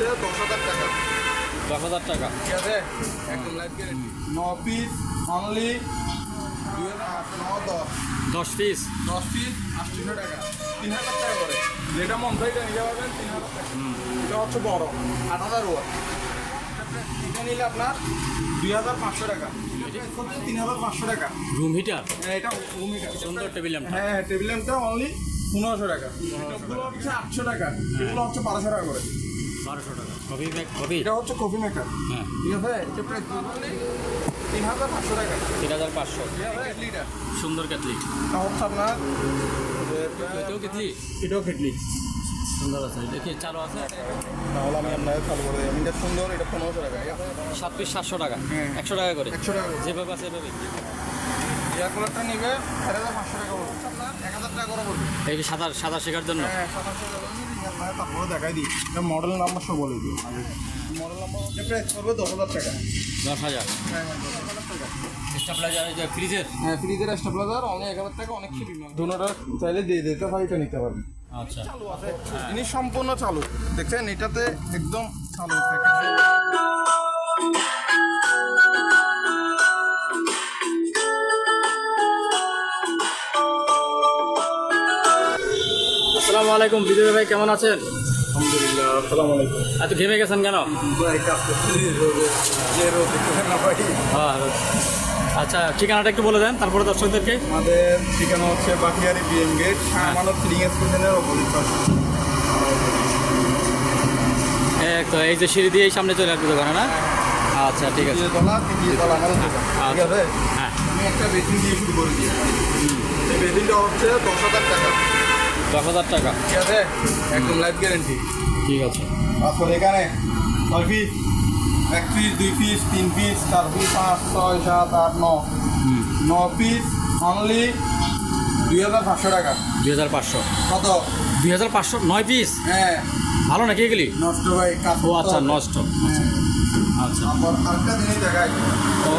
হচ্ছে দশ হাজার টাকা। দশ হাজার টাকা ঠিক আছে? একদম লাইফ গ্যারেন্টি ন পিস অনলি দুই হাজার আটশো ন দশ। পিস দশ পিস আটশোশো টাকা। তিন হাজার টাকা করে। যেটা মন এটা নিতে পারবেন তিন হাজার টাকা। এটা হচ্ছে বড় আট হাজার ওয়াট। এটা নিলে আপনার দুই হাজার পাঁচশো টাকা। তিন হাজার পাঁচশো টাকা। রুম হিটার হ্যাঁ, এটা রুম হিটার সুন্দর টেবিল ল্যাম্প হ্যাঁ টেবিল ল্যাম্পটা অনলি পনেরোশো টাকা। এগুলো হচ্ছে আটশো টাকা। এগুলো হচ্ছে বারোশো টাকা করে। বারোশো টাকা। Coffee bag coffee? এটা হচ্ছে কফি মেকার হ্যাঁ। ঠিক আছে? এটা প্রায় তিন হাজার পাঁচশো টাকা। তিন হাজার পাঁচশো। সুন্দর কেটলি। এটা হচ্ছে আপনার এটাও কেটলি? এটাও কেটলি। সুন্দর আছে। দেখি চালু আছে? তাহলে আমি আপনাকে চালু করে এটা সুন্দর এটা পনেরোশো টাকা। সাত পিস সাতশো টাকা। হ্যাঁ। একশো টাকা করে? একশো টাকা। যেভাবে আছে সেভাবে এয়ার নিবে চার হাজার পাঁচশো টাকা পড়বে এক হাজার টাকা করে পড়বে এই যে সাঁতার সাঁতার শেখার জন্য? হ্যাঁ তারপরে দেখাই দিই। মডেল নাম্বার সব বলে দিই। মডেল নাম্বার হচ্ছে প্রাইস করবে দশ হাজার টাকা। দশ হাজার? হ্যাঁ হ্যাঁ দশ হাজার টাকা। স্টাপ্লাইজার এই যে ফ্রিজের হ্যাঁ ফ্রিজের স্টেবিলাইজার অনেক এক হাজার টাকা অনেক দুটোটা চাইলে দিয়ে দিতে হয় এটা নিতে পারবেন আচ্ছা। চালু আছে জিনিস সম্পূর্ণ চালু। দেখছেন এটাতে একদম চালু। আসসালামু আলাইকুম বিজয় ভাই কেমন আছেন? আলহামদুলিল্লাহ আসসালামু আলাইকুম। এত ঘেমে গেছেন কেন? হ্যাঁ আচ্ছা ঠিকানাটা একটু বলে দেন তারপরে দর্শকদেরকে। আমাদের ঠিকানা হচ্ছে Bhatiari BM gate Shah Amanat filling station opposite তো এই যে সিঁড়ি দিয়ে সামনে চলে আসবে দোকানে না? আচ্ছা ঠিক আছে। আচ্ছা। হ্যাঁ। আমি একটা বেসিন দিয়ে শুরু করে দিই। এই বেসিনটা হচ্ছে দশ হাজার টাকা। দশ হাজার টাকা। ঠিক আছে? একদম লাইফ গ্যারেন্টি ঠিক আছে। তারপর এখানে ছয় পিস এক পিস দুই পিস তিন পিস চার পিস পাঁচ ছয় সাত আট ন। ন পিস অনলি দুই হাজার পাঁচশো টাকা। দুই হাজার পাঁচশো। কত? দুই হাজার পাঁচশো? নয় পিস হ্যাঁ। ভালো নাকি এগুলি? নষ্ট ভাই ও আচ্ছা নষ্ট। হ্যাঁ। আচ্ছা। তারপর আরেকটা জিনিস দেখাই। ও।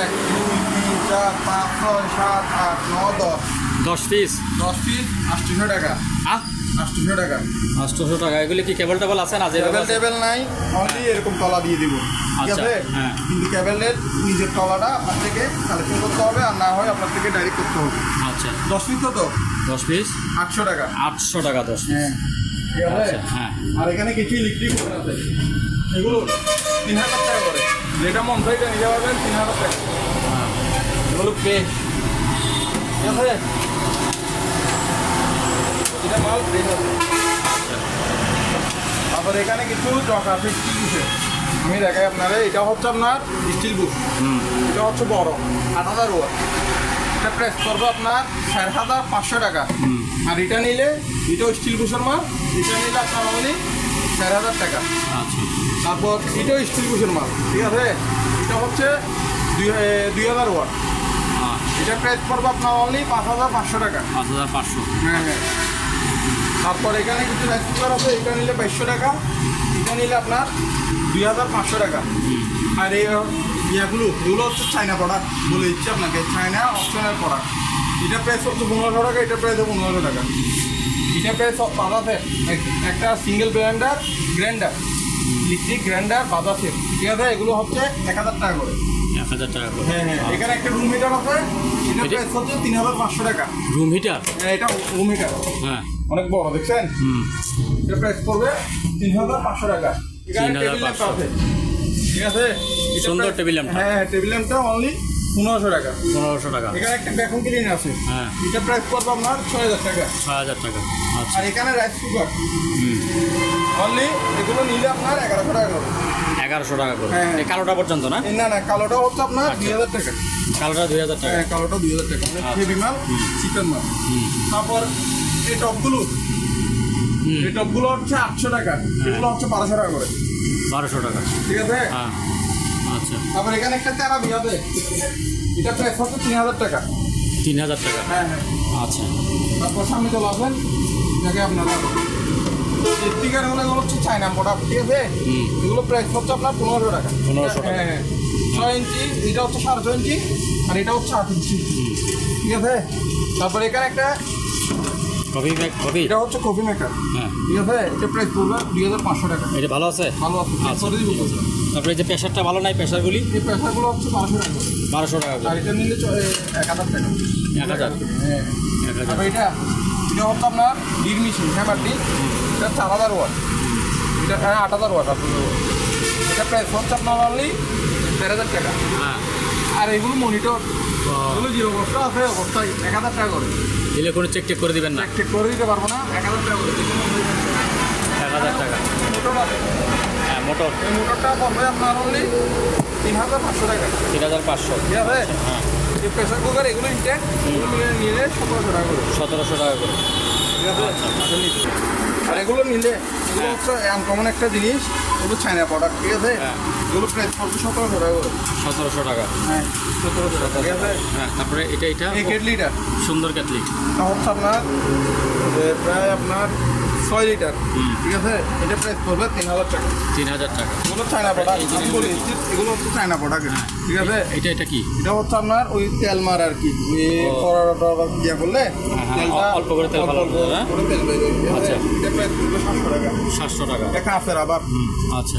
এক দুই তিন চার পাঁচ ছয় সাত আট ন দশ। দশ পিস দশ পিস আটশোশো টাকা। আহ? আটশোশো টাকা। আটশোশো টাকা এগুলি কি কেবল টেবল আছে না কেবল? টেবিল নাই অনলি এরকম তলা দিয়ে দিব। ঠিক আচ্ছা, আছে? হ্যাঁ। কিন্তু কেবলের নিজের তলাটা আপনার থেকে কালেকশন করতে হবে আর না হয় আপনার থেকে ডাইরেক্ট করতে হবে। আচ্ছা। দশ পিস কত? দশ পিস আটশো টাকা। আটশো টাকা দশ হ্যাঁ। আচ্ছা হ্যাঁ। আর এখানে কিছু ইলেকট্রিক আছে। এগুলো তিন হাজার টাকা করে। যেটা মন চাই নিতে পারবেন তিন হাজার টাকা। হ্যাঁ। এগুলো পে ঠিক আছে? এটা মাল তারপর এখানে কিছু স্টিল বুসে আমি দেখাই আপনারা এটা হচ্ছে আপনার স্টিল হুম এটা হচ্ছে বড় আট হাজার ওয়াট। এটা প্রেস করব আপনার চার হাজার পাঁচশো টাকা। আর এটা নিলে এটাও স্টিল বুসের মাল এটা নিলে আপনার অনলি চার হাজার টাকা। আচ্ছা। তারপর এটাও স্টিল বুসের মাল ঠিক আছে? এটা হচ্ছে দুই দুই হাজার ওয়াট। হ্যাঁ এটা প্রাইস পড়বে আপনার অনলি পাঁচ হাজার পাঁচশো টাকা। পাঁচ হাজার পাঁচশো। হ্যাঁ হ্যাঁ। তারপর এখানে কিছু রাইস কুকার আছে এটা নিলে বাইশশো টাকা এটা নিলে আপনার দুই হাজার পাঁচশো টাকা। আর এই ইয়াগুলো এগুলো হচ্ছে চায়না প্রোডাক্ট বলে দিচ্ছি আপনাকে চায়না অপশনাল প্রোডাক্ট এটা প্রাইস হচ্ছে পনেরোশো টাকা এটা প্রাইস পনেরোশো টাকা। এটা প্রাইস বাজাতে একটা single blender grinder electric grinder বাজাতে ঠিক আছে এগুলো হচ্ছে এক হাজার টাকা করে। হাজার টাকা করে। হ্যাঁ হ্যাঁ এখানে একটা রুম হিটার আছে এটা প্রাইস হচ্ছে তিন হাজার পাঁচশো টাকা। রুম হিটার হ্যাঁ, এটা রুম হিটার হ্যাঁ। অনেক বড় দেখছেন? হুম। এটা প্রাইস পড়বে তিন হাজার পাঁচশো টাকা। এখানে 3,500 টেবিল ল্যাম্প আছে। ঠিক আছে? সুন্দর টেবিল ল্যাম্পটা। হ্যাঁ টেবিল ল্যাম্পটা অনলি পনেরোশো টাকা। পনেরোশো টাকা। এখানে একটা ভ্যাকুম ক্লিনার আছে। হ্যাঁ। এটা প্রাইস পড়বে আপনার ছয় হাজার টাকা। ছয় হাজার টাকা। আচ্ছা। আর এখানে রাইস কুকার হুম। অনলি এগুলো নিলে আপনার এগারোশো টাকা করে। এগারোশো টাকা করে। হ্যাঁ। এই কালোটা পর্যন্ত না? এই না না কালোটা হচ্ছে আপনার আচ্ছা। দুই হাজার টাকা। কালোটা দুই হাজার টাকা। হ্যাঁ কালোটা দুই হাজার টাকা। হেভি মাল চিকেন মাল তারপর এই টপগুলো হুম। এই টপগুলো হচ্ছে আটশো টাকা। এগুলো হচ্ছে বারোশো টাকা করে। বারোশো টাকা। ঠিক আছে? হ্যাঁ। আচ্ছা। তারপর এখানে একটা তেরা বিয়াবে এটা প্রাইস হচ্ছে তিন হাজার টাকা। তিন হাজার টাকা। হ্যাঁ হ্যাঁ। আচ্ছা। তারপর সামনে চলে আসবেন। দেখে আপনারা স্টিকার হলে এগুলো হচ্ছে চায়না প্রোডাক্ট ঠিক আছে? এগুলো প্রাইস হচ্ছে আপনার পনেরোশো টাকা। 1500 টাকা। হ্যাঁ ছয় ইঞ্চি এটা হচ্ছে সাড়ে ছয় ইঞ্চি আর এটা হচ্ছে আট ইঞ্চি। ঠিক আছে? তারপর এখানে একটা কফি ব্যাগ কফি এটা হচ্ছে কফি মেকার হ্যাঁ। ঠিক আছে? এটা প্রাইস পড়বে দুই হাজার পাঁচশো টাকা। এটা ভালো আছে? ভালো আছে। আচ্ছা। তারপরে এই যে প্রেশারটা ভালো নাই প্রেশারগুলি? এই পয়সাগুলো হচ্ছে বারোশো টাকা। বারোশো টাকা আর এটা নিলে চ- এক হাজার টাকা। এক হাজার? হ্যাঁ। এটা এটা হচ্ছে আপনার মেশিন এটা চার হাজার ওয়াট। এটা হ্যাঁ আট হাজার ওয়াট আপনার এটা প্রাইস হচ্ছে আপনার অনলি দেড় হাজার টাকা। হ্যাঁ। আর এগুলো মনিটর এগুলো যে অবস্থা আছে অবস্থায় এক হাজার টাকা করে। দিলে কোনো চেক টেক করে দিবেন না? চেক চেক করে দিতে পারব না এক হাজার টাকা করে এক হাজার টাকা। মোটর আছে। হ্যাঁ মোটর এই মোটরটা পড়বে আপনার অনলি তিন হাজার পাঁচশো টাকা। তিন হাজার পাঁচশো। ঠিক আছে? হ্যাঁ। এই প্রেসার কুকার এগুলো ইনটেক নিলে সতেরোশো টাকা করে। সতেরোশো টাকা করে। ঠিক আছে? আচ্ছা, নিতে। আর এগুলো নিলে এগুলো হচ্ছে আনকমন একটা জিনিস এগুলো চায়না প্রোডাক্ট ঠিক আছে? হ্যাঁ। এগুলো প্রাইস পড়বে সতেরোশো টাকা করে। সতেরোশো টাকা। হ্যাঁ সতেরোশো টাকা। ঠিক আছে হ্যাঁ তারপরে এটা এটা এই কেটলিটা সুন্দর কেটলি হচ্ছে আপনার প্রায় আপনার ছয় লিটার। ঠিক আছে? এটা প্রাইস পড়বে তিন হাজার টাকা। তিন হাজার টাকা। এগুলো চায়না প্রোডাক্ট আমি বলি এগুলো হচ্ছে চায়না প্রোডাক্ট ঠিক আছে? এটা এটা কি? এটা হচ্ছে আপনার ওই তেল মার আর কি। ওই ইয়া করলে হ্যাঁ, তেলটা অল্প করে তেল হ্যাঁ? করে তেল বের হয়, আচ্ছা। এটা প্রাইস পড়বে সাতশো টাকা। সাতশো টাকা। এটা কাঁচের আবার। আচ্ছা।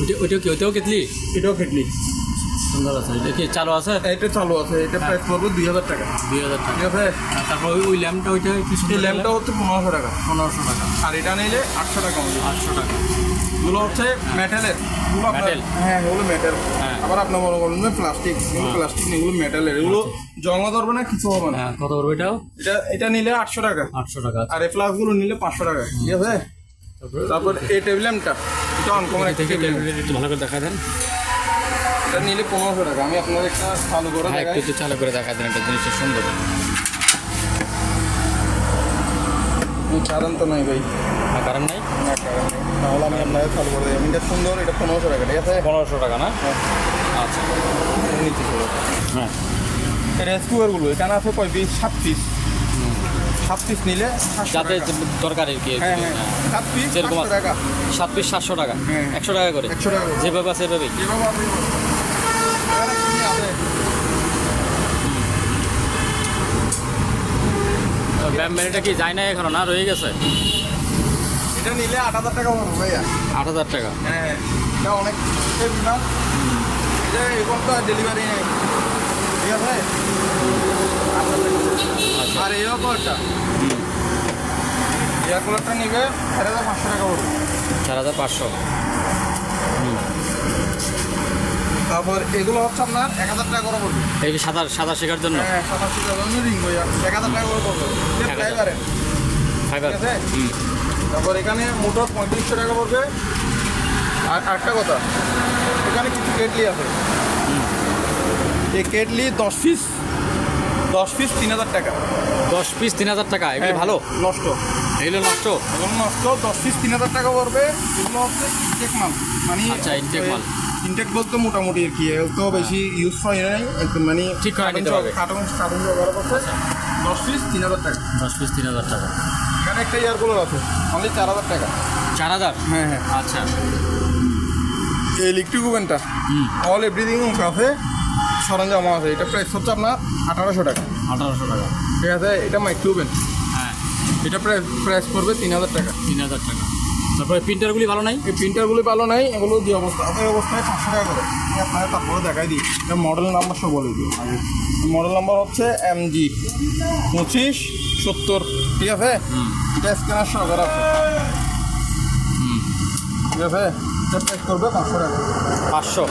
ওইটা ওইটাও কি ওইটাও কেটলি? এটাও কেটলি। সুন্দর আছে। এটা কি চালু আছে? এটা চালু আছে এটা প্রাইস পড়বে দুই হাজার টাকা। দুই হাজার টাকা। ঠিক আছে? তারপর ওই ল্যাম্পটা ওইটা কি এই ল্যাম্পটা হচ্ছে পনেরোশো টাকা। পনেরোশো টাকা। আর এটা নিলে আটশো টাকা আটশো টাকা। এগুলো হচ্ছে মেটালের হ্যাঁ এগুলো মেটাল হ্যাঁ। আবার আপনার মনে করেন প্লাস্টিক প্লাস্টিক এগুলো মেটালের এগুলো জমা ধরবে না কিছু হবে না। হ্যাঁ কত করবে এটাও? এটা এটা নিলে আটশো টাকা। আটশো টাকা। আর এই ফ্লাক্সগুলো নিলে পাঁচশো টাকা। ঠিক আছে? তারপরে এই টেবিল ল্যাম্পটা এটা অনকমন একটু ভালো করে দেখা দেন। এটা নিলে পনেরোশো টাকা। আমি আপনার একটা চালু করে হ্যাঁ একটু একটু চালু করে দেখা দেন একটা জিনিসটা সুন্দর। কারণ তো নাই ভাই। কারণ নাই? না কারণ নেই। তাহলে আমি আপনাকে চালু করে দেবো এটা সুন্দর এটা পনেরোশো টাকা ঠিক আছে? পনেরোশো টাকা না? হ্যাঁ, আচ্ছা। নিচে চলে হ্যাঁ। রেস কুকারগুলো এখানে আছে কয় পিস? সাত পিস। সাত পিস নিলে যাতে। দরকার কি হ্যাঁ সাত পিস যেরকম সাত পিস সাতশো টাকা। একশো টাকা করে? একশো টাকা যেভাবে আছে সেভাবেই যেভাবে আপনি কি যায় না এখনও? না রয়ে গেছে। এটা নিলে আট হাজার টাকা পড়বে ভাইয়া। আট হাজার টাকা। হ্যাঁ এটা অনেক না? এটা এখন তো ডেলিভারি নেই। ঠিক আছে? আচ্ছা। আর এয়ার কুলারটা হুম এয়ার কুলারটা নিবে চার হাজার পাঁচশো টাকা পড়বে। চার হাজার পাঁচশো। তারপর এগুলো হচ্ছে আপনার এক হাজার টাকা করে পড়বে। এই যে সাঁতার সাঁতার শেখার জন্য? হ্যাঁ সাতাশি টাকা রিং বইয়া এক হাজার টাকা করে পড়বে। ড্রাইভারের ফাইবার? তারপর এখানে মোটর পঁয়ত্রিশশো টাকা পড়বে। আর একটা কথা এখানে কিছু কেটলি আছে। এই কেটলি দশ পিস দশ পিস তিন হাজার টাকা। দশ পিস তিন হাজার টাকা এগুলি হ্যাঁ, ভালো? নষ্ট। এগুলো নষ্ট? এগুলো নষ্ট দশ পিস তিন হাজার টাকা পড়বে। এগুলো হচ্ছে ইনটেক মাল। মানে আচ্ছা, intake মাল। ইনটেক বলতে মোটামুটি আর কি তো বেশি ইউজ হয় নাই একটু মানে ঠিক করে নিতে হবে। কার্টুন কার্টুন ব্যবহার করছে দশ পিস তিন হাজার টাকা। দশ পিস তিন হাজার টাকা। এখানে একটা ইয়ার কুলার আছে অনলি চার হাজার টাকা। চার হাজার? হ্যাঁ হ্যাঁ। আচ্ছা। এই ইলেকট্রিক ওভেনটা হুম। অল এভরিথিং আছে সরঞ্জাম আছে এটা প্রাইস হচ্ছে আপনার আঠারোশো টাকা। আঠারোশো টাকা। ঠিক আছে এটা মাইক্রো ওভেন হ্যাঁ। এটা প্রাইস প্রাইস পড়বে তিন হাজার টাকা। তিন হাজার টাকা। তারপরে প্রিন্টারগুলি ভালো নাই? এই প্রিন্টারগুলো ভালো নাই এগুলো যে অবস্থা এই অবস্থায় পাঁচশো টাকা করে। আমি আপনাকে তারপরে দেখাই দিই। মডেল নাম্বার সব বলে দিই। মডেল নাম্বার হচ্ছে এম জি পঁচিশ সত্তর ঠিক আছে? এটা স্ক্যানার সহকার আছে। ঠিক আছে? এটা প্রাইস করবে পাঁচশো টাকা। পাঁচশো?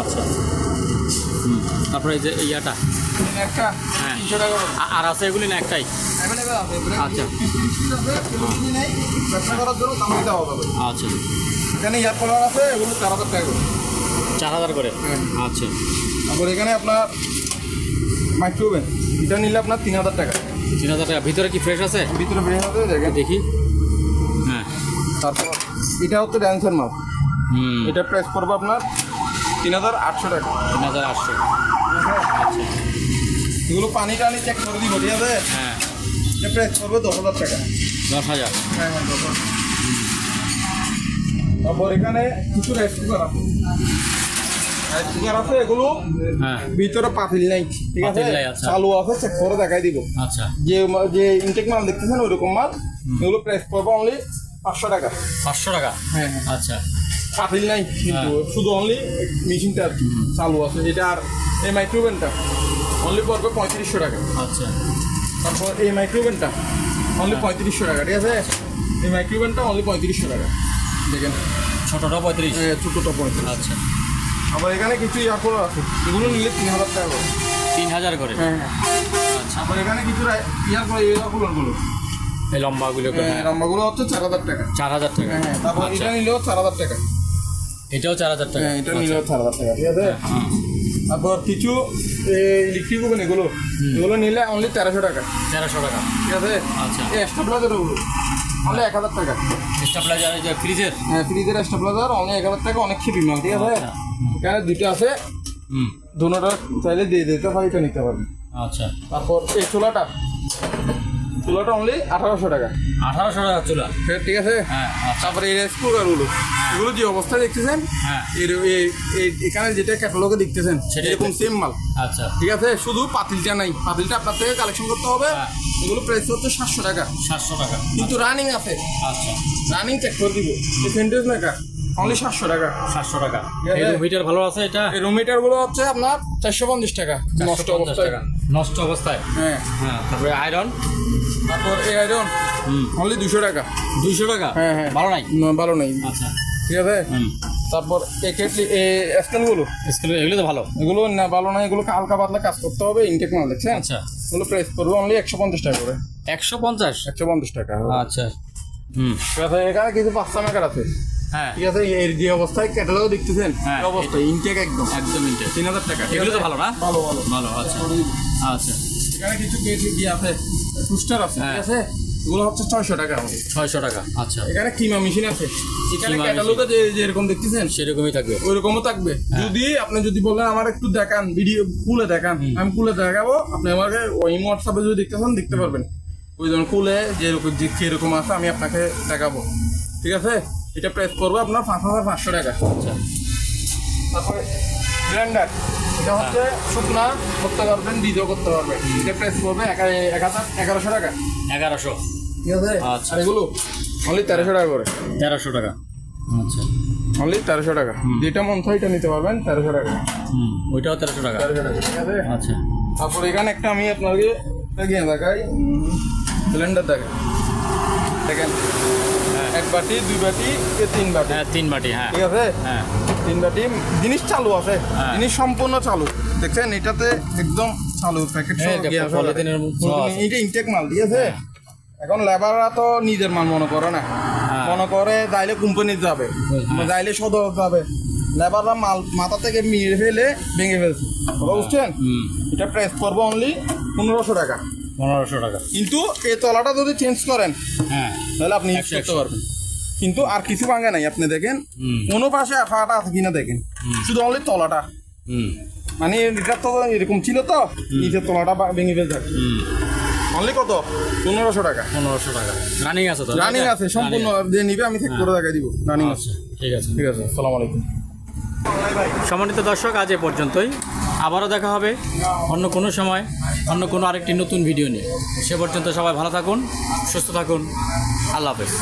আচ্ছা। তারপরে এই যে ইয়াটা? একটা হ্যাঁ। তিনশো টাকা আর আছে এগুলি না একটাই? আচ্ছা। আছে ব্যবসা করার জন্য দাম দিতে হবে আচ্ছা। এখানে ইয়ার কলার আছে এগুলো চার হাজার টাকা করে। চার হাজার করে? হ্যাঁ। আচ্ছা। তারপর এখানে আপনার মাইক্রো ওভেন এটা নিলে আপনার তিন হাজার টাকা। তিন হাজার টাকা। ভিতরে কি ফ্রেশ আছে? ভিতরে হবে দেখেন। দেখি। হ্যাঁ। তারপর এটা হচ্ছে ড্যান্সের মাল এটা প্রাইস পড়বে আপনার তিন হাজার আটশো টাকা। তিন হাজার আটশো। আচ্ছা। এগুলো পানি টানি চেক করে দিব ঠিক আছে? হ্যাঁ। প্রাইস দশ হাজার টাকা। দশ হাজার। হ্যাঁ হ্যাঁ। তারপর এখানে কিছু রাইস কুকার আছে। রাইস কুকার আছে এগুলো হ্যাঁ। ভিতরে পাতিল নাই ঠিক আছে? আচ্ছা। চালু আছে চেক করে দেখাই দিব। আচ্ছা। যে যে ইনটেক মাল দেখতেছেন ওইরকম মাল এগুলো প্রাইস পড়বে অনলি পাঁচশো টাকা। পাঁচশো টাকা? হ্যাঁ হ্যাঁ। আচ্ছা। পাতিল নাই কিন্তু শুধু অনলি মেশিনটা আর কি চালু আছে। এটা আর এই মাইক্রোওভেনটা অনলি পড়বে পঁয়ত্রিশশো টাকা। আচ্ছা। তারপর এই মাইক্রোওভেনটা অনলি পঁয়ত্রিশশো টাকা ঠিক আছে? এই মাইক্রোওভেনটা অনলি পঁয়ত্রিশশো টাকা। দেখেন। ছোটোটা পঁয়ত্রিশ? এ, ছোটোটা পঁয়ত্রিশ। আচ্ছা। আবার এখানে কিছু ইয়ার করে আছে। এগুলো নিলে তিন হাজার টাকা করে। তিন হাজার করে? হ্যাঁ হ্যাঁ। আচ্ছা। আবার এখানে কিছু রা- ইয়ার করে এই লম্বাগুলো হ্যাঁ লম্বাগুলো হচ্ছে চার হাজার টাকা। চার হাজার টাকা। হ্যাঁ হ্যাঁ তারপর আচ্ছা। এটা নিলেও চার হাজার টাকা। এটাও চার হাজার টাকা। হ্যাঁ এটা নিলেও চার হাজার টাকা ঠিক আছে? হ্যাঁ। তারপর কিছু ইলেকট্রিক ওভেন এগুলো এগুলো নিলে অনলি তেরোশো টাকা তেরোশো টাকা ঠিক আছে আচ্ছা। এই স্টেবিলাইজার ওগুলো অনলি এক হাজার টাকা স্টাপ্লাইজার এই যে ফ্রিজের হ্যাঁ ফ্রিজের স্টেবিলাইজার অনলি এক হাজার টাকা অনেক খেপি মাল ঠিক আছে। এখানে দুটো আছে হুম দুটোটা চাইলে দিয়ে দিতে হয় এটা নিতে পারবেন আচ্ছা তারপর এই চুলাটা চুলাটা অনলি আঠারোশো টাকা। আঠারোশো টাকা চুলা। ঠিক- ঠিক আছে? হ্যাঁ আচ্ছা। তারপরে এই রাইস কুকারগুলো এগুলো যে অবস্থায় দেখতেছেন হ্যাঁ। এখানে যেটা ক্যাটালগে দেখতেছেন সেটাই এরকম সেম মাল। আচ্ছা। ঠিক আছে? শুধু পাতিলটা নাই। পাতিলটা আপনার থেকে কালেকশন করতে হবে। হ্যাঁ। এগুলো প্রাইস হচ্ছে সাতশো টাকা। সাতশো টাকা। কিন্তু রানিং আছে। আচ্ছা। রানিং চেক করে দিব। সেন্টেজ নাকা অনলি সাতশো টাকা। সাতশো টাকা। এই ভালো আছে এটা? এই রুমিটারগুলো হচ্ছে আপনার চারশো পঞ্চাশ টাকা নষ্ট 450 অবস্থায়। নষ্ট অবস্থায়? হ্যাঁ। হ্যাঁ তারপরে আয়রন তারপর এই আয়রন অনলি দুশো টাকা। দুইশো টাকা? হ্যাঁ হ্যাঁ। ভালো নাই? ভালো নেই। আচ্ছা। ঠিক আছে? তারপর এই কেটলি এই স্ট্যান্ডগুলো স্কুল এগুলো তো ভালো। এগুলো না ভালো না এগুলো হালকা পাতলা কাজ করতে হবে ইনটেক মাল দেখছেন? আচ্ছা। এগুলো প্রাইস করবে অনলি একশো পঞ্চাশ টাকা করে। একশো পঞ্চাশ? একশো পঞ্চাশ টাকা। আচ্ছা। হুম। এখানে কিছু পাঁচটা মেকার আছে। ঠিক আছে এর যে অবস্থায় ক্যাটালগ দেখতেছেন হ্যাঁ, এই অবস্থায় ইনটেক একদম। একদম ইন্টার তিন হাজার টাকা এগুলো তো ভালো না? ভালো ভালো। ভালো আচ্ছা। আচ্ছা। এখানে কিছু পেয়েছি কি আছে টুস্টার আছে ঠিক হ্যাঁ। আছে? এগুলো হচ্ছে ছয়শো টাকা ছয়শো টাকা আচ্ছা। এখানে কিমা মেশিন আছে। এখানে ক্যাটালগে যে যেরকম দেখতেছেন সেরকমই থাকবে। ওইরকমও থাকবে। হ্যাঁ। যদি আপনি যদি বলেন আমার একটু দেখান ভিডিও খুলে দেখান আমি খুলে দেখাবো। আপনি আমাকে ওই হোয়াটসঅ্যাপে যদি দেখতে চান দেখতে পারবেন। ওই জন্য খুলে যেরকম যে কীরকম আছে আমি আপনাকে দেখাবো। ঠিক আছে? এটা প্রেস করব আপনার পাঁচ হাজার পাঁচশো টাকা। আচ্ছা। তারপরে ব্লেন্ডার এটা হচ্ছে শুকনা করতে পারবেন বীজও করতে পারবেন। এটা প্রেস করবে এক এক হাজার এগারোশো টাকা। এগারোশো। ঠিক আছে? আচ্ছা। এগুলো? অনলি তেরোশো টাকা করে। তেরোশো টাকা। আচ্ছা। অনলি তেরোশো টাকা। যেটা মন এটা নিতে পারবেন তেরোশো টাকা। হুম ওইটাও তেরোশো টাকা। তেরোশো টাকা ঠিক আছে? আচ্ছা। তারপর এখানে একটা আমি আপনাকে দেখাই। সিলিন্ডার দেখাই দেখেন। বাটি দুই বাটি এ তিন বাটি। হ্যাঁ তিন বাটি হ্যাঁ। ঠিক আছে? হ্যাঁ। তিন বাটি জিনিস চালু আছে। হ্যাঁ। জিনিস সম্পূর্ণ চালু। দেখছেন এটাতে একদম চালু প্যাকেট হ্যাঁ, এটা ইনটেক মাল ঠিক আছে? এখন লেবাররা তো নিজের মাল মনে করে না। হ্যাঁ। মনে করে যাইলে কোম্পানি যাবে হ্যাঁ। যাইলে সদর যাবে। লেবাররা মাল মাথা থেকে মেরে ফেলে ভেঙে ফেলছে। বুঝছেন? এটা প্রাইস পড়বে অনলি পনেরোশো টাকা। পনেরোশো টাকা। কিন্তু এই তলাটা যদি চেঞ্জ করেন হ্যাঁ। তাহলে আপনি করতে পারবেন। কিন্তু আর কিছু ভাঙে নাই আপনি দেখেন। কোনো পাশে আঠাটা আছে কিনা দেখেন। শুধু অনলি তলাটা। মানে এটা তো এরকম ছিল তো নিচের তলাটা ভেঙে ফেলতে অনলি কত? পনেরোশো টাকা। পনেরোশো টাকা। রানিং আছে তো? রানিং আছে সম্পূর্ণ যে নিবে আমি ঠিক করে দেখাই দিব। রানিং আছে। আচ্ছা ঠিক আছে। ঠিক আছে আসসালামু আলাইকুম। সম্মানিত দর্শক আজ এ পর্যন্তই। আবারও দেখা হবে অন্য কোনো সময় অন্য কোনো আরেকটি নতুন ভিডিও নিয়ে। সে পর্যন্ত সবাই ভালো থাকুন সুস্থ থাকুন। আল্লাহ হাফেজ।